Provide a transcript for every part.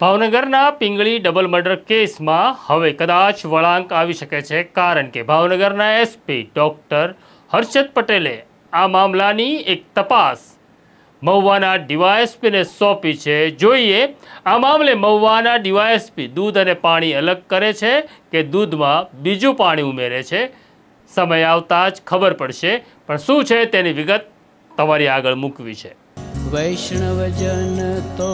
ભાવનગરના પિંગળી double murder કેસમાં હવે કદાચ વળાંક આવી શકે છે, કારણ કે ભાવનગરના એસપી ડોક્ટર હર્ષદ પટેલે આ મામલાની એક તપાસ મહુવાના ડીવાયએસપીને સોંપી છે. જોઈએ, આ મામલે મહુવાના ડીવાયએસપી દૂધ અને પાણી અલગ કરે છે કે દૂધમાં બીજું પાણી ઉમેરે છે? સમય આવતા જ ખબર પડશે, પણ શું છે તેની વિગત તમારી આગળ મૂકવી છે. વૈષ્ણવજન તો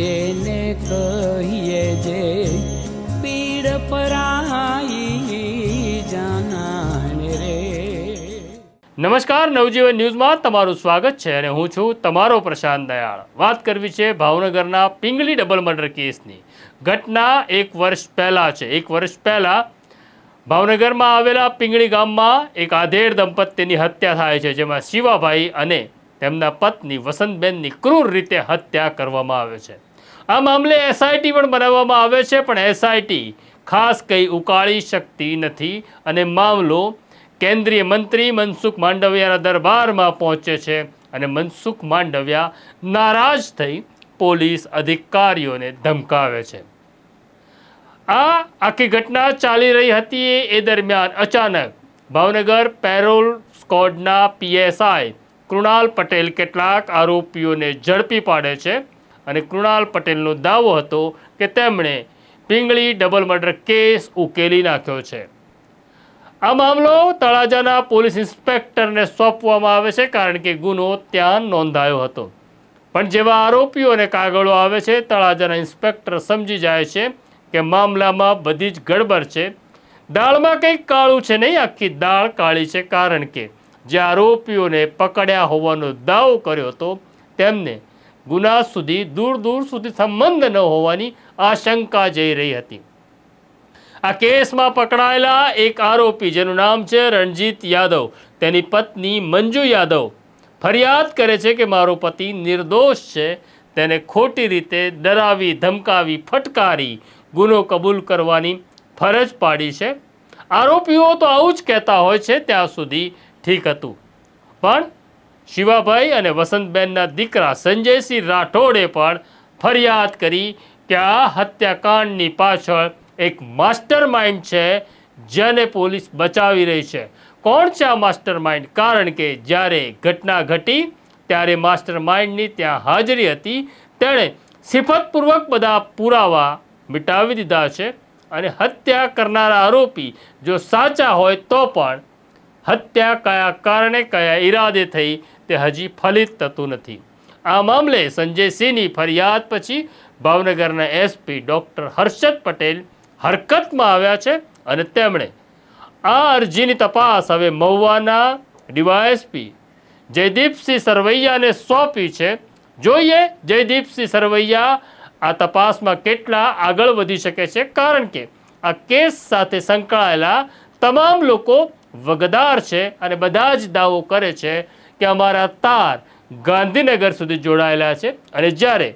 તેને કહીએ જે પીડ પરાઈ જાનાને રે. નમસ્કાર, નવજીવન ન્યૂઝમાં તમારું સ્વાગત છે અને હું છું તમારો પ્રશાંત દયાળ. વાત કરવી છે ભાવનગરના પિંગલી ડબલ મર્ડર કેસની. ઘટના એક વર્ષ પહેલાં છે. એક વર્ષ પહેલાં ભાવનગરમાં આવેલા પિંગળી ગામમાં એક આધેડ દંપતીની હત્યા થાય છે, જેમાં શિવાભાઈ અને તેમના પત્ની વસંતબેનની ક્રૂર રીતે હત્યા કરવામાં આવે છે. આ મામલે એસઆઈટી પણ બનાવવામાં આવે છે, પણ એસઆઈટી ખાસ કંઈ ઉકાળી શકતી નથી અને મામલો કેન્દ્રીય મંત્રી મનસુખ માંડવિયાના દરબારમાં પહોંચે છે અને મનસુખ માંડવિયા નારાજ થઈ પોલીસ અધિકારીઓને ધમકાવે છે. આ આખી ઘટના ચાલી રહી હતી એ દરમિયાન અચાનક ભાવનગર પેરોલ સ્કોડના પીએસઆઈ કૃણાલ પટેલ કેટલાક આરોપીઓને ઝડપી પાડે છે અને કૃણાલ પટેલનો દાવો હતો કે તેમણે પિંગળી ડબલ મર્ડર કેસ ઉકેલી નાખ્યો છે. આ મામલો તળાજાના પોલીસ ઇન્સ્પેક્ટરને સોંપવામાં આવે છે કારણ કે ગુનો ત્યાં નોંધાયો હતો. પણ જેવા આરોપીઓને કાગળો આવે છે, તળાજાના ઇન્સ્પેક્ટર સમજી જાય છે કે મામલામાં બધી જ ગડબડ છે. દાળમાં કંઈક કાળું છે નહીં, આખી દાળ કાળી છે કારણ કે જે આરોપીઓને પકડ્યા હોવાનો દાવો કર્યો હતો, તેમને ગુના સુધી, દૂર દૂર સુધી સંબંધ ન હોવાની આશંકા જઈ રહી હતી. આ કેસમાં પકડાયેલા એક આરોપી, જેનું નામ છે રણજીત યાદવ. તેની પત્ની મંજુ યાદવ ફરિયાદ કરે છે કે મારો પતિ નિર્દોષ છે. તેને ખોટી રીતે ડરાવી, ધમકાવી, ફટકારી, ગુનો કબૂલ કરવાની ફરજ પાડી છે. આરોપીઓ તો આવું જ કહેતા હોય છે ત્યાં સુધી ઠીક હતું. પણ શિવાભાઈ અને વસંતબેનના દીકરા સંજયસિંહ રાઠોડે પણ ફરિયાદ કરી કે આ હત્યાકાંડની પાછળ એક માસ્ટર માઇન્ડ છે, જેને પોલીસ બચાવી રહી છે. કોણ છે આ માસ્ટર માઇન્ડ કારણ કે જ્યારે ઘટના ઘટી, ત્યારે માસ્ટર માઇન્ડની ત્યાં હાજરી હતી. તેણે સિફતપૂર્વક બધા પુરાવા મિટાવી દીધા છે અને હત્યા કરનારા આરોપી જો સાચા હોય તો પણ હત્યા કયા કારણે કયા ઈરાદે થઈ તે હજી ફલિત થતું નથી. આ મામલે સંજયસિંહની ફરિયાદ પછી ભાવનગરના એસપી ડૉક્ટર હર્ષદ પટેલ હરકતમાં આવ્યા છે અને તેમણે આ અરજીની તપાસ હવે મહુવાના ડીવાયએસપી જયદીપસિંહ સરવૈયાને સોંપી છે. જોઈએ જયદીપસિંહ સરવૈયા આ તપાસમાં કેટલા આગળ વધી શકે છે. કારણ કે આ કેસ સાથે સંકળાયેલા તમામ લોકો વગદાર છે અને બધા જ દાવો કરે છે કે અમારા તાર ગાંધીનગર સુધી જોડાયેલા છે અને જ્યારે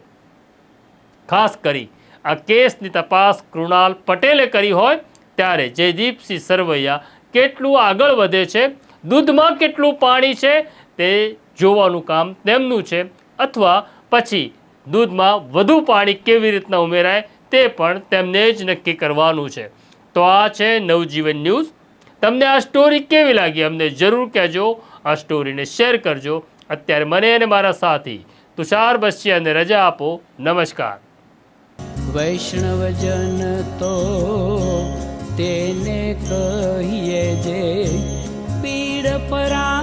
ખાસ કરી આ કેસની તપાસ કૃણાલ પટેલે કરી હોય, ત્યારે જયદીપસિંહ સરવૈયા કેટલું આગળ વધે છે, દૂધમાં કેટલું પાણી છે, તે જોવાનું કામ તેમનું છે. અથવા પછી દૂધમાં વધુ પાણી કેવી રીતના ઉમેરાય, તે પણ તેમને જ નક્કી કરવાનું છે. તો આ છે નવજીવન ન્યૂઝ. તમને આ સ્ટોરી કેવી લાગી? અમને જરૂર કહેજો. આ સ્ટોરીને શેર કરજો. અત્યારે મને અને મારા સાથી તુષાર બસિયાને રજા આપો. નમસ્કાર. વૈષ્ણવજન તો તેને કહીએ જે, પીડ પરાઈ